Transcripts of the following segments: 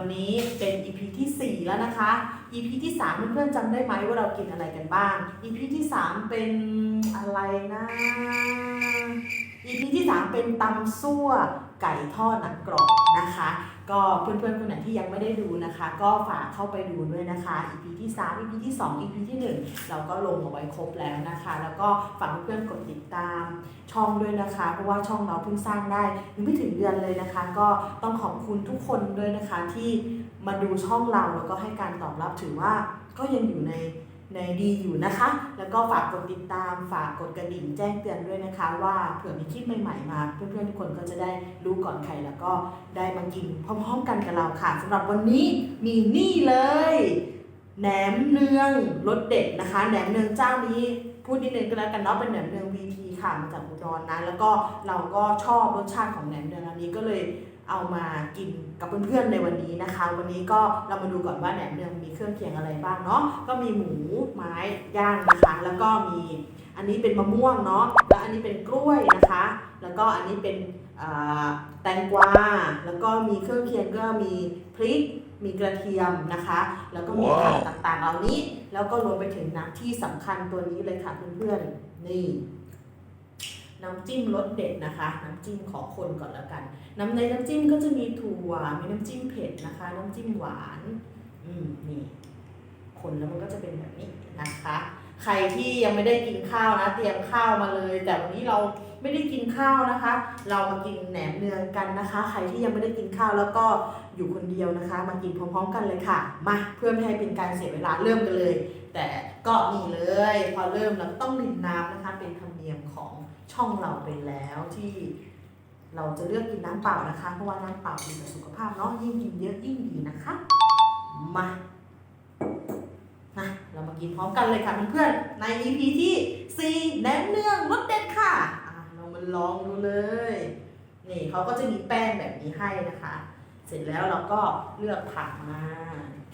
วันนี้เป็น EP ที่ 4 แล้วนะคะ EP ที่ 3 เพื่อนๆจำได้ไหมว่าเรากินอะไรกันบ้าง EP ที่ 3 เป็นอะไรนะ EP ที่ 3 เป็นตำซั่วไก่ทอดหนังกรอบนะคะ ก็เพื่อนๆคนไหนที่ยังไม่ได้ดูนะคะ ก็ฝากเข้าไปดูด้วยนะคะ EP ที่ 3 EP ที่ 2 EP ที่ 1 เราก็ลงเอาไว้ครบแล้วนะคะ แล้วก็ฝากเพื่อนๆกดติดตามช่องด้วยนะคะ เพราะว่าช่องเราเพิ่งสร้างได้ยังไม่ถึงเดือนเลยนะคะ ก็ต้องขอบคุณทุกคนด้วยนะคะที่มาดูช่องเราแล้วก็ให้การตอบรับถือว่าก็ยังอยู่ใน ในดีอยู่นะคะ แล้วก็ฝากกดติดตาม ฝากกดกระดิ่งแจ้งเตือนด้วยนะคะ ว่าเผื่อมีคลิปใหม่ๆมา เพื่อนๆทุกคนก็จะได้รู้ก่อนใครแล้วก็ได้มากินพร้อมๆกันกับเราค่ะสำหรับวันนี้มีนี่เลยแหนมเนืองรสเด็ดนะคะแหนมเนืองเจ้านี้พูดนิดนึงก็แล้วกันเนาะเป็นแหนมเนืองวีทีค่ะมาจากอุดรนะแล้วก็เราก็ชอบรสชาติของแหนมเนืองอันนี้ก็เลย เอามากินกับเพื่อนๆในวันนี้นะคะ วันนี้ก็เรามาดูก่อนว่าแหนมเนืองมีเครื่องเคียงอะไรบ้างเนาะก็มีหมูไม้ย่างนะคะแล้วก็มีอันนี้เป็นมะม่วงเนาะแล้วอันนี้เป็นกล้วยนะคะ แล้วก็อันนี้เป็นแตงกวาแล้วก็มีเครื่องเคียงก็มีพริกมีกระเทียมนะคะ แล้วก็มีผักต่างๆเหล่านี้ แล้วก็รวมไปถึงน้ำที่สำคัญตัวนี้เลยค่ะเพื่อนๆนี่ น้ำจิ้มรสเด็ดนะคะ น้ำจิ้มขอคนก่อนแล้วกัน น้ำในน้ำจิ้มก็จะมีถั่วมีน้ำจิ้มเผ็ดนะคะ น้ำจิ้มหวาน อืมนี่คนแล้วมันก็จะเป็นแบบนี้นะคะ ใครที่ยังไม่ได้กินข้าวนะ เตรียมข้าวมาเลย แต่วันนี้เราไม่ได้กินข้าวนะคะ เรามากินแหนมเนืองกันนะคะ ใครที่ยังไม่ได้กินข้าวแล้วก็อยู่คนเดียวนะคะ มากินพร้อมๆกันเลยค่ะ มาเพื่อไม่ให้เป็นการเสียเวลาเริ่มกันเลย แต่ก็นี่เลย พอเริ่มเราก็ต้องดื่มน้ำนะคะเป็นธรร ช่องเราไปแล้วที่เราจะเลือกกินน้ำเปล่านะคะ เพราะว่าน้ำเปล่าดีต่อสุขภาพเนาะยิ่งกินเยอะยิ่งดีนะคะมานะเรามากินพร้อมกันเลยค่ะเพื่อนๆใน EP ที่4แหนมเนืองรสเด็ดค่ะอะเรามาลองดูเลยนี่เขาก็จะมีแป้งแบบนี้ให้นะคะ เสร็จแล้วเราก็เลือกผักมา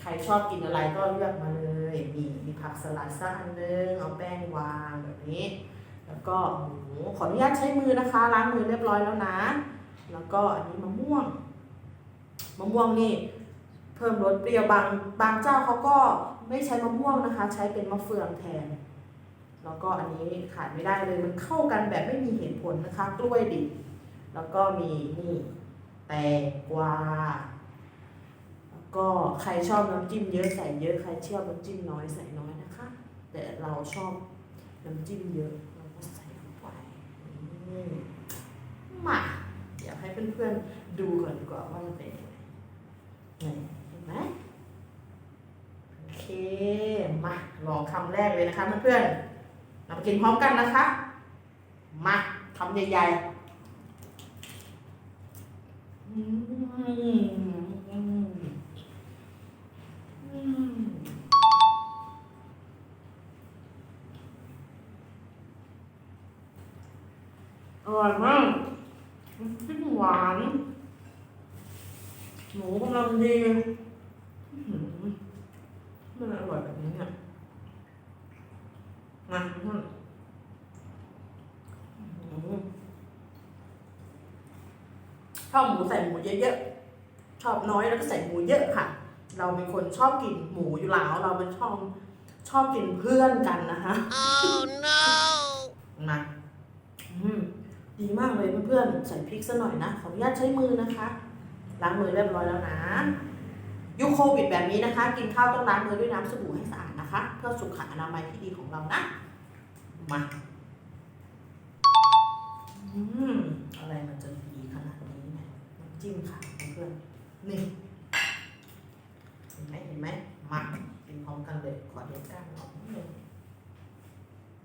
ใครชอบกินอะไรก็เลือกมาเลยนี่มีผักสลัดสักอันนึงเอาแป้งวางแบบนี้ แล้วก็หมูขออนุญาตใช้มือนะคะ ล้างมือเรียบร้อยแล้วนะ แล้วก็อันนี้มะม่วง มะม่วงนี่เพิ่มรสเปรี้ยวบางบางเจ้าเขาก็ไม่ใช้มะม่วงนะคะ ใช้เป็นมะเฟืองแทน แล้วก็อันนี้ขาดไม่ได้เลยมันเข้ากันแบบไม่มีเหตุผลนะคะ กล้วยดิบแล้วก็มีนี่แตงกวาแล้วก็ใครชอบน้ำจิ้มเยอะใส่เยอะใครชอบน้ำจิ้มน้อยใส่น้อยนะคะ แต่เราชอบน้ำจิ้มเยอะเราก็ใส่ลงไปอื มาเดี๋ยวให้เพื่อนๆดูก่อนดีกว่าว่ามันเป็นยังไงนี่เห็นไหมโอเค มาลองคำแรกเลยนะคะเพื่อนๆเรามากินพร้อมกันนะคะ มาคำใหญ่ๆอืม อร่อยมากน้ำจิ้มหวาน หมูกำลังดีอื้อหือมันอร่อยแบบนี้เนี่ยมาเพื่อนอื้อหือชอบหมูใส่หมูเยอะๆ ชอบน้อยแล้วก็ใส่หมูเยอะค่ะ เราเป็นคนชอบกินหมูอยู่แล้วเราเป็นชอบชอบกินเพื่อนกันนะคะ Oh no! มาอืม ดีมากเลยเพื่อนๆ ใส่พริกซะหน่อยนะ ขออนุญาตใช้มือนะคะ ล้างมือเรียบร้อยแล้วนะ ยุคโควิดแบบนี้นะคะ กินข้าวต้องล้างมือด้วยน้ำสบู่ให้สะอาดนะคะ เพื่อสุขอนามัยที่ดีของเรานะ มา อืม อะไรมันจะดีขนาดนี้เนี่ยน้ำจิ้มค่ะเพื่อนๆนี่เห็นไหมเห็นไหมมากินพร้อมกันเลยขอเด็ดก้านออกนิดนึง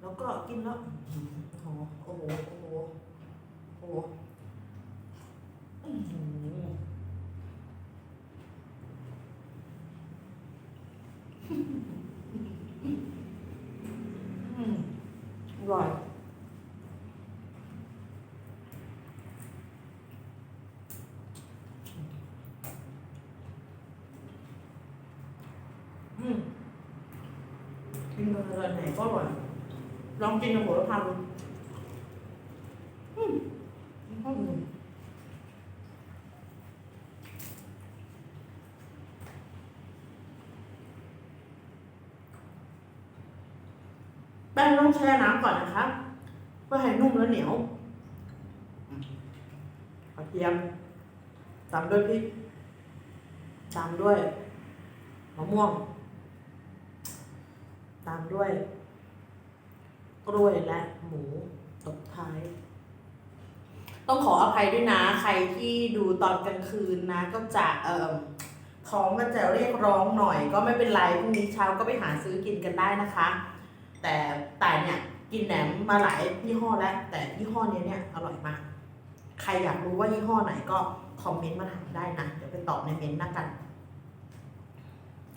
แล้วก็กินแล้วอื้อหือโอ้โหโอ้โหโอ้โห โอ้โหอื้อหืออืมอร่อยอืมกินกับอะไรไหนก็อร่อย ลองกินกับโหระพาดูอืมอืม แป้งต้องแช่น้ำก่อนนะคะเพื่อให้นุ่มและเหนียวกระเทียมตามด้วยพริกตามด้วยมะม่วง ตามด้วย กล้วยและหมูตบท้าย ต้องขออภัยด้วยนะ ใครที่ดูตอนกลางคืนนะ ก็จะเอ่อท้องมันจะเรียกร้องหน่อย ก็ไม่เป็นไรพรุ่งนี้เช้าก็ไปหาซื้อกินกันได้นะคะ แต่แต่เนี่ยกินแหนมมาหลายยี่ห้อแล้ว แต่ยี่ห้อนี้เนี่ยอร่อยมาก ใครอยากรู้ว่ายี่ห้อไหนก็คอมเมนต์มาถามได้นะ เดี๋ยวไปตอบในเมนต์นะกัน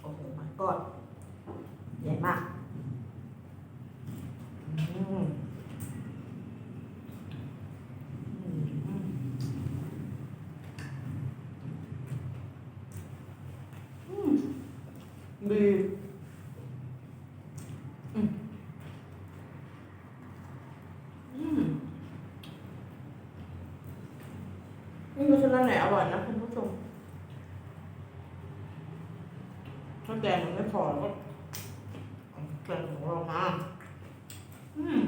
โอ้โหมันก็ใหญ่มากอืมอืมอืมดีอืมอืม นี่คือร้านไหนอร่อยนะคุณผู้ชมถ้าแกงมันไม่พอก็แกงของเรามาอืม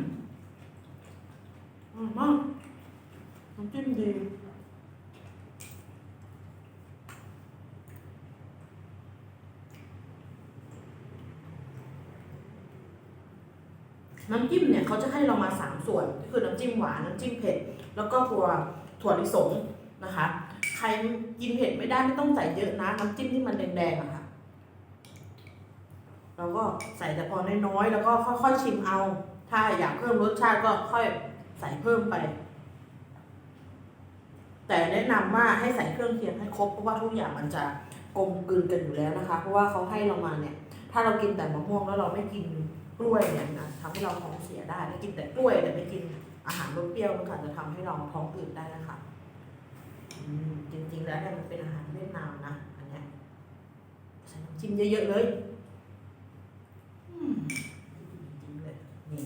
อร่อยมากน้ำจิ้มดีน้ำจิ้มเนี่ยเขาจะให้เรามาสามส่วนก็คือน้ำจิ้มหวาน น้ำจิ้มเผ็ด แล้วก็ตัวถั่วลิสง นะคะ ใครกินเผ็ดไม่ได้ไม่ต้องใส่เยอะนะน้ำจิ้มที่มันแดงๆอะค่ะเราก็ใส่แต่พอน้อยๆแล้วก็ค่อยๆชิมเอา ถ้าอยากเพิ่มรสชาติก็ค่อยใส่เพิ่มไป แต่แนะนำว่าให้ใส่เครื่องเคียงให้ครบเพราะว่าทุกอย่างมันจะกลมกลืนกันอยู่แล้วนะคะ เพราะว่าเขาให้เรามาเนี่ย ถ้าเรากินแต่มะม่วงแล้วเราไม่กินกล้วยเนี่ยนะทำให้เราท้องเสียได้ถ้ากินแต่กล้วยแต่ไม่กินอาหารรสเปรี้ยวมันอาจจะทำให้เราท้องอืดได้นะคะ จริงๆแล้วเนี่ยมันเป็นอาหารเวียดนามนะอันเนี้ยใส่น้ำจิ้มเยอะๆเลยอืมจริงเลยนี่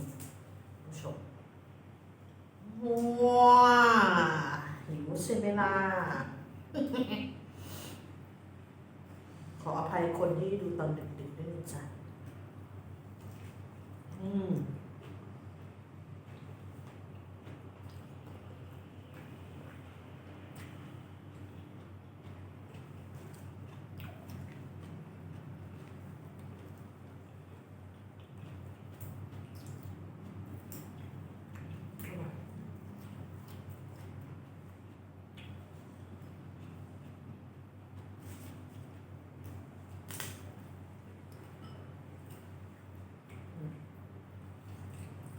ผู้ชมว้าหิวใช่ไหมล่ะขออภัยคนที่ดูตอนดึกๆด้วยนะจ๊ะอืม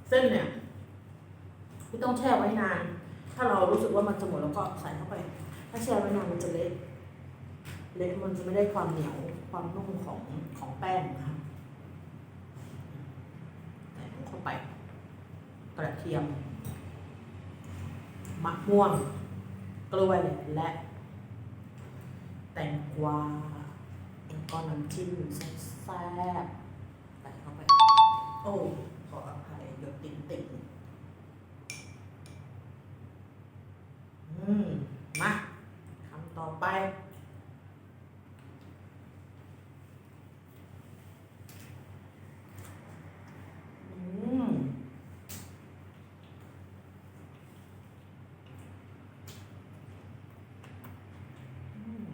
เส้นเนี่ยไม่ต้องแช่ไว้นาน ถ้าเรารู้สึกว่ามันจะหมดแล้วก็ใส่เข้าไป ถ้าแช่ไว้นานมันจะเละเละมันจะไม่ได้ความเหนียวความนุ่มของของแป้งนะคะใส่เข้าไป กระเทียมมะม่วงกล้วยและ แตงกวาแล้วก็น้ำจิ้มแซ่บใส่เข้าไป โอ้ ขออภัยหยดติ่งติ่งอืม มาคำต่อไป อืม อืม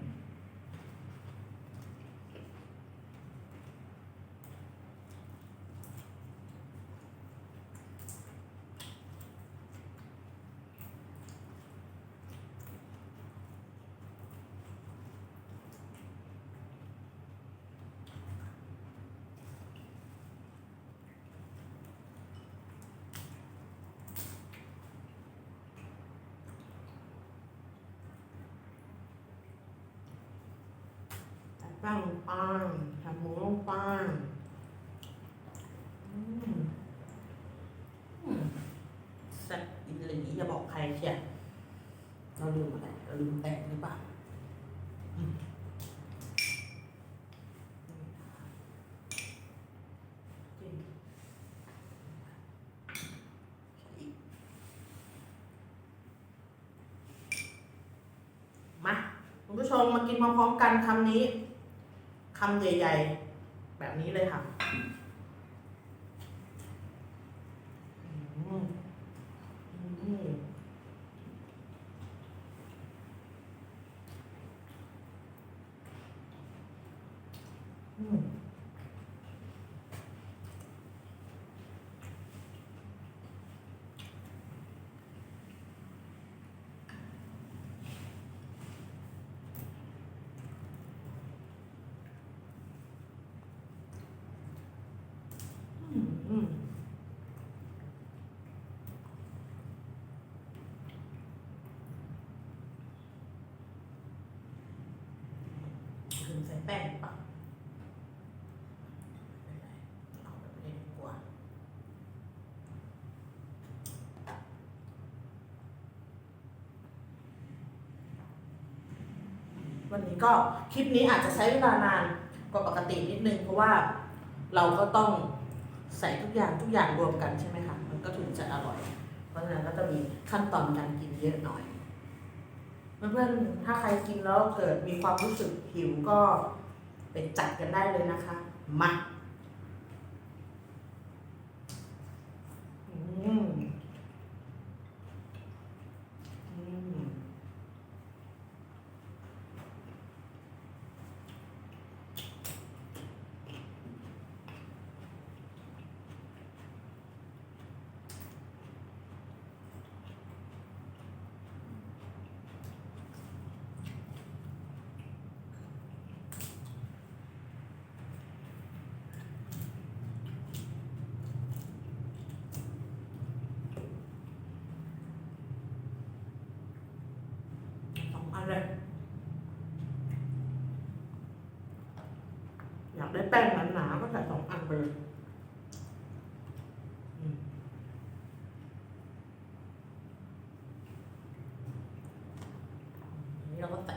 ใส่แป้งลงไปใส่หมูปอืมอืมแซ่บอีหลีอย่าบอกใครเชียวเราลืมอะไรเราลืมแป้งหรือเปล่าอืมมใส่อีกมาคุณผู้ชมมากินพร้อมๆกันคำนี้ คำใหญ่ ๆ แบบนี้เลยค่ะ อืมอืมอืมถึงใส่แป้งปะไม่เป็นไรเอาแบบนี้ดีกว่า วันนี้ก็คลิปนี้อาจจะใช้เวลานานกว่าปกตินิดนึงเพราะว่าเราก็ต้องใส่ทุกอย่างทุกอย่างรวมกันใช่ไหมคะมันก็ถึงจะอร่อย เพราะฉะนั้นก็จะมีขั้นตอนการกินเยอะหน่อยเพื่อนๆถ้าใครกินแล้วเกิดมีความรู้สึกหิวก็ไปจัดกันได้เลยนะคะมาอืมอืม สองอันเลย อยากได้แป้งหนาๆก็ใส่สองอัน ไปเลยอืมเราก็ใส่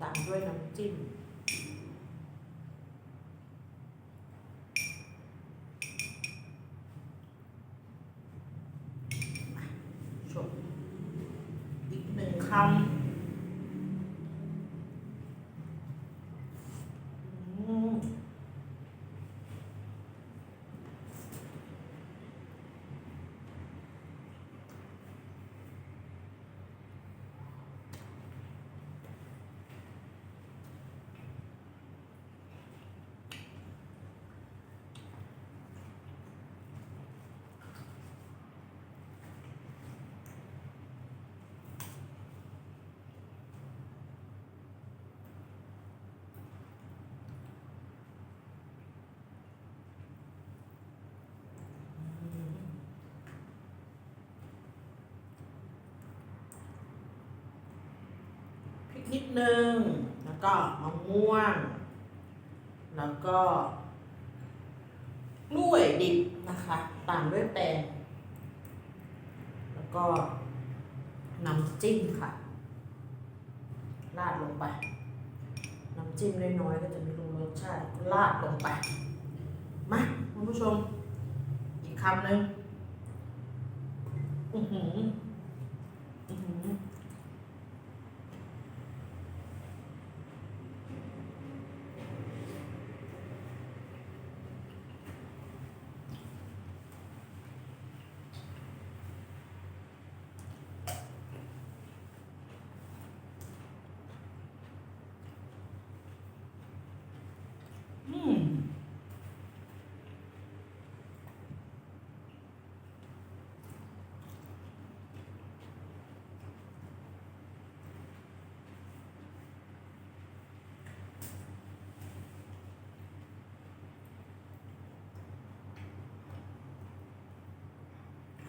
ตามด้วยน้ำจิ้ม ชมอีกหนึ่งคำอืมพริก นึง แล้วก็มะม่วง แล้วก็กล้วยดิบนะคะ ตามด้วยแตงแล้วก็น้ำจิ้มค่ะ ราดลงไป น้ำจิ้มน้อยๆก็จะไม่รู้รสชาติราดลงไป มาคุณผู้ชม อีกคำหนึ่งอือหืออือหือม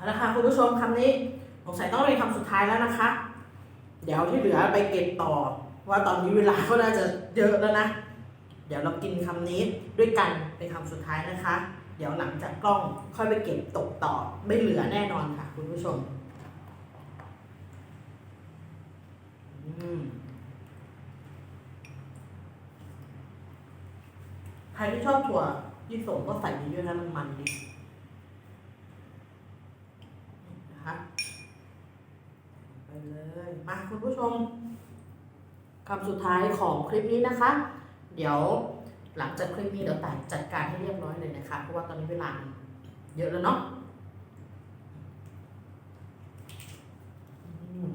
เอาละค่ะคุณผู้ชมคำนี้สงสัยต้องเป็นคำสุดท้ายแล้วนะคะ เดี๋ยวที่เหลือไปเก็บต่อ ว่าตอนนี้เวลาก็น่าจะเยอะแล้วนะ เดี๋ยวเรากินคำนี้ด้วยกันเป็นคำสุดท้ายนะคะ เดี๋ยวหลังจากกล้องค่อยไปเก็บตกต่อ ไม่เหลือแน่นอนค่ะ คุณผู้ชมใครที่ชอบถั่วยี่สงก็ใส่เยอะๆนะมันมันดีนะคะไป เลยมาคุณผู้ชมคำสุดท้ายของคลิปนี้นะคะ เดี๋ยวหลังจากคลิปนี้เดี๋ยวแต่จัดการให้เรียบร้อยเลยนะคะ เพราะว่าตอนนี้เวลาเยอะแล้วเนาะอืม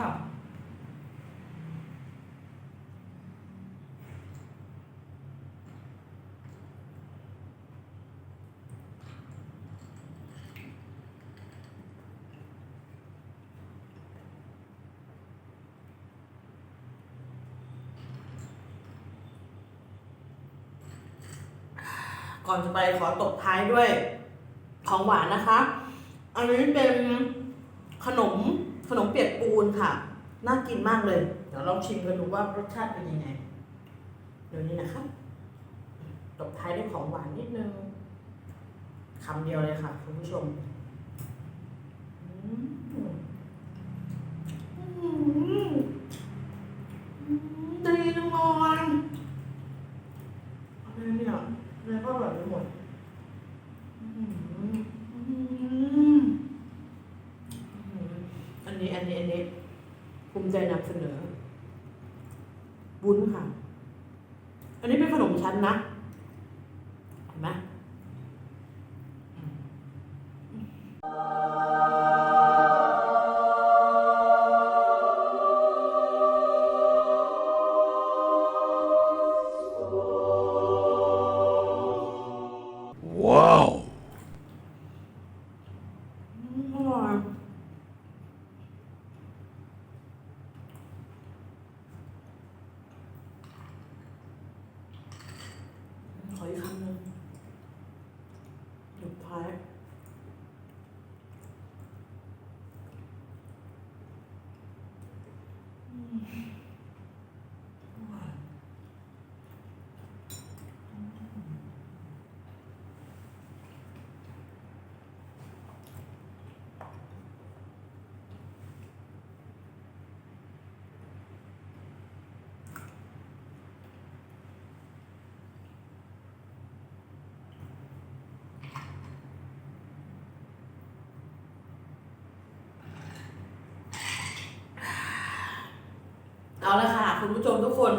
ค่ะ ก่อนจะไปขอตบท้ายด้วยของหวานนะคะ อันนี้เป็นขนมขนมเปียกปู นค่ะ น่ากินมากเลย เดี๋ยวลองชิมกันดูว่ารสชาติเป็นยังไง เดี๋ยวนี้นะคะตบท้ายด้วยของหวานนิดนึงคำเดียวเลยค่ะคุณผู้ชมอืมอืมอืมดีจังเลยอะไรเนี่ยอะไรก็อร่อยไปหมดอืมอืมอันนี้อันนี้อันนี้ภูมิใจนำเสนอ บุญค่ะ อันนี้เป็น ของฉันนะ คุณผู้ชมทุกคน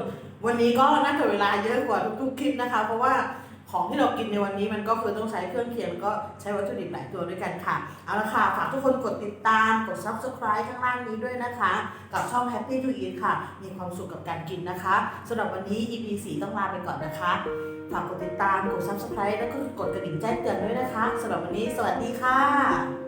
วันนี้ก็น่าจะเวลาเยอะกว่าทุกๆคลิปนะคะ เพราะว่าของที่เรากินในวันนี้มันก็คือต้องใช้เครื่องเคียงก็ใช้วัตถุดิบหลายตัวด้วยกันค่ะ เอาละค่ะ ฝากทุกคนกดติดตาม กด subscribe ข้างล่างนี้ด้วยนะคะ กับช่อง Happy to Eat ค่ะ มีความสุขกับการกินนะคะสำหรับวันนี้ EP 4ต้องลาไปก่อนนะคะ ฝากกดติดตาม กด subscribe แล้วก็กดกระดิ่งแจ้งเตือนด้วยนะคะสำหรับวันนี้ สวัสดีค่ะ